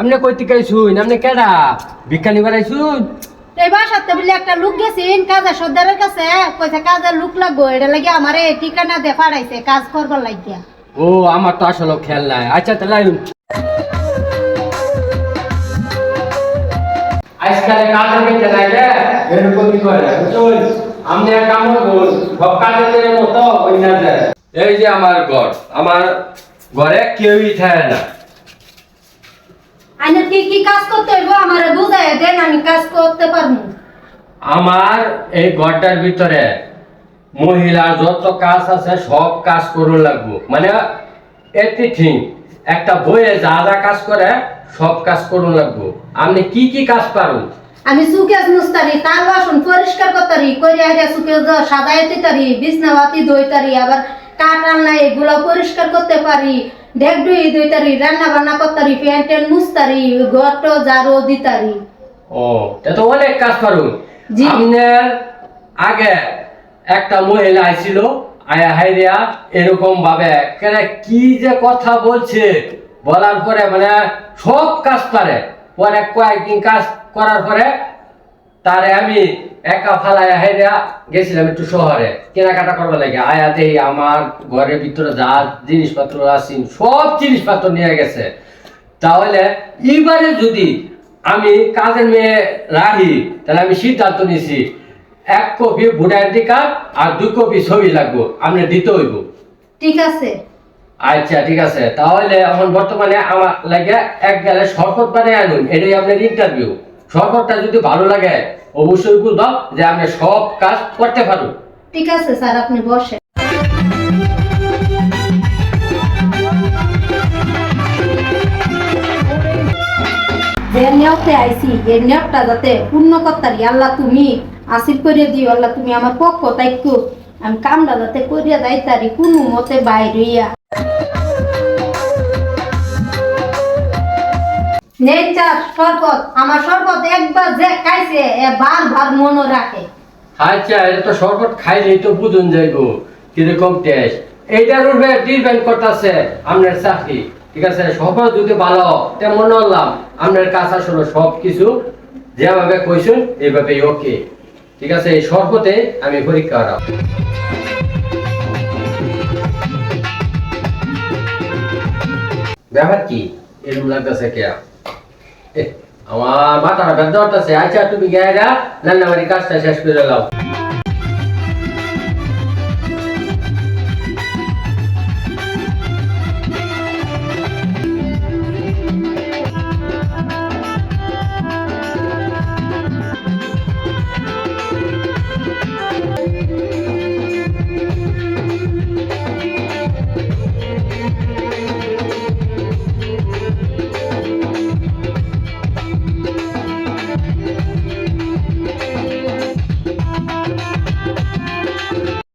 আপনি কইতে গাইছুন আপনি কেডা? ভিক্ষা নিবার আইছুন এই বাসাতে বলে একটা লোক গেছিন কাজের সর্দারের কাছে। কইছে কাজের লোক লাগবো এটা লাগে আমারে ঠিকানা দে পাঠাইছে কাজ করবার লাগিয়া। ও আমার তো আসলে খেয়াল নাই। আচ্ছা তাহলে আইন। আজকাল নাই রে এরকম কি করে বুঝুন আপনি এক কাম করুন সব কাজের মতো ওই না যায়। এই যে আমার ঘর আমার ঘরে কেউই থাকে না। আইনের কি কি কাজ করতে হইব? আমারে বুঝাই দেন আমি কাজ করতে পারব। আমার এই ঘরটার ভিতরে মহিলার যত কাজ আছে সব কাজ করুন লাগবো। মানে এভরিথিং একটা বইয়ে যা যা কাজ করে সব কাজ করুন লাগবো। আপনি কি কি কাজ পারুন? আমি সুকেশ মুস্তারি তার বাসন পরিষ্কার করতারি কইরা হারিয়া সুকেশ সাদাই দিতারি বিছনা বাতি ধুইতারি আবার কাঠ রান্না এগুলো পরিষ্কার করতে পারি। ডেক ডুই ধুইতারি রান্না বান্না করতারি ট্যান মুছতারি ঘরট ঝাড়ু দিতারি। ও তা তো অনেক কাজ পারুন। জি। আপনার আগে একটা মহিলা আইছিল আয়া হাইরিয়া এরকম ভাবে কেরে কি যে কথা বলছে বলার পরে মানে সব কাজ পারে। পরে কয়েকদিন কাজ করার পরে তারে আমি একা ফালায় হাইরিয়া গেছিলাম একটু শহরে। কেনাকাটা করবার লাগে। আয়াতে আমার ঘরের ভিতরে যা জিনিসপত্র আছে সব জিনিসপত্র নিয়ে গেছে। তাহলে এবারে যদি আমি কাজের মেয়ে রাহি তাহলে আমি সিদ্ধান্ত নিছি এক কপি ভোটার আইডি কার্ড আর দুই কপি ছবি লাগবো। আপনি দিতে হইব। ঠিক আছে। আচ্ছা ঠিক আছে। তাহলে এখন বর্তমানে আমার লাগে এক গেলে শরবত বানিয়ে আনুন। এটাই আপনার ইন্টারভিউ শরবতটা যদি ভালো লাগে, অবশ্যই বুঝবাম যে আপনি সব কাজ করতে পারুন ঠিক আছে স্যার, আপনি বসেন। যে এই নিয়তটা যাতে পূর্ণ করতারি আল্লাহ তুমি আসির করে দিও, আল্লাহ তুমি আমার পক্ষ তাইকো। আমি কামটা যাতে করিয়া যাইতারি, কোনো মতে বাইরিয়া নেই চার শরবত আমার একবার যে খাইছে এ মনে রাখে। আচ্ছা এটা তো খাইলেই তো বুঝুন যাইব কীরকম টেস্ট এইটার উপরে আপনার চাকরি ঠিক আছে? যদি ভালো তে মনে হলাম আপনার কাছে আসলে সব কিছু যেভাবে কইছেন এইভাবে ওকে ঠিক আছে? এই আমি পরীক্ষা করাম ব্যাপার কি? এরকম লাগতেছে কে এ, আমার মাথাটা ব্যথা হতেছে আচ্ছা তুমি গেরা রান্নাবাড়ি কাজটা শেষ করে দাও